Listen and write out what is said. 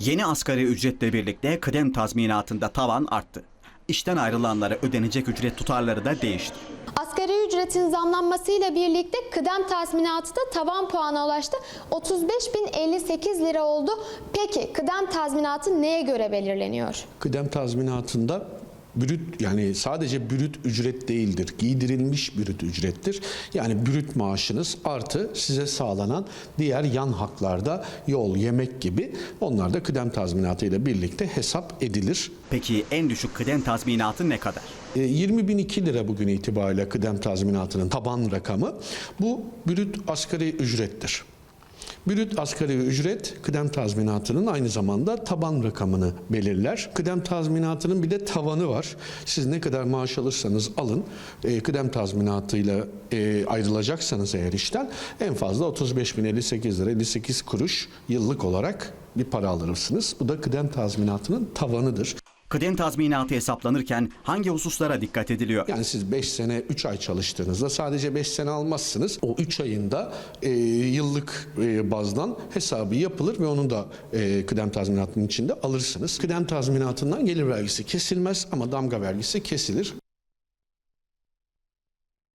Yeni asgari ücretle birlikte kıdem tazminatında tavan arttı. İşten ayrılanlara ödenecek ücret tutarları da değişti. Asgari ücretin zamlanmasıyla birlikte kıdem tazminatı da tavan puana ulaştı. 35.058 lira oldu. Peki kıdem tazminatı neye göre belirleniyor? Kıdem tazminatında brüt yani sadece brüt ücret değildir. Giydirilmiş brüt ücrettir. Yani brüt maaşınız artı size sağlanan diğer yan haklarda yol, yemek gibi onlar da kıdem tazminatı ile birlikte hesap edilir. Peki en düşük kıdem tazminatı ne kadar? E, 20.002 lira bugün itibariyle kıdem tazminatının taban rakamı. Bu brüt asgari ücrettir. Brüt asgari ücret kıdem tazminatının aynı zamanda taban rakamını belirler. Kıdem tazminatının bir de tavanı var. Siz ne kadar maaş alırsanız alın, e, kıdem tazminatıyla e, ayrılacaksanız eğer işten en fazla 35.058 lira 58 kuruş yıllık olarak bir para alırsınız. Bu da kıdem tazminatının tavanıdır. Kıdem tazminatı hesaplanırken hangi hususlara dikkat ediliyor? Yani siz 5 sene 3 ay çalıştığınızda sadece 5 sene almazsınız. O 3 ayında e, yıllık e, bazdan hesabı yapılır ve onun da e, kıdem tazminatının içinde alırsınız. Kıdem tazminatından gelir vergisi kesilmez ama damga vergisi kesilir.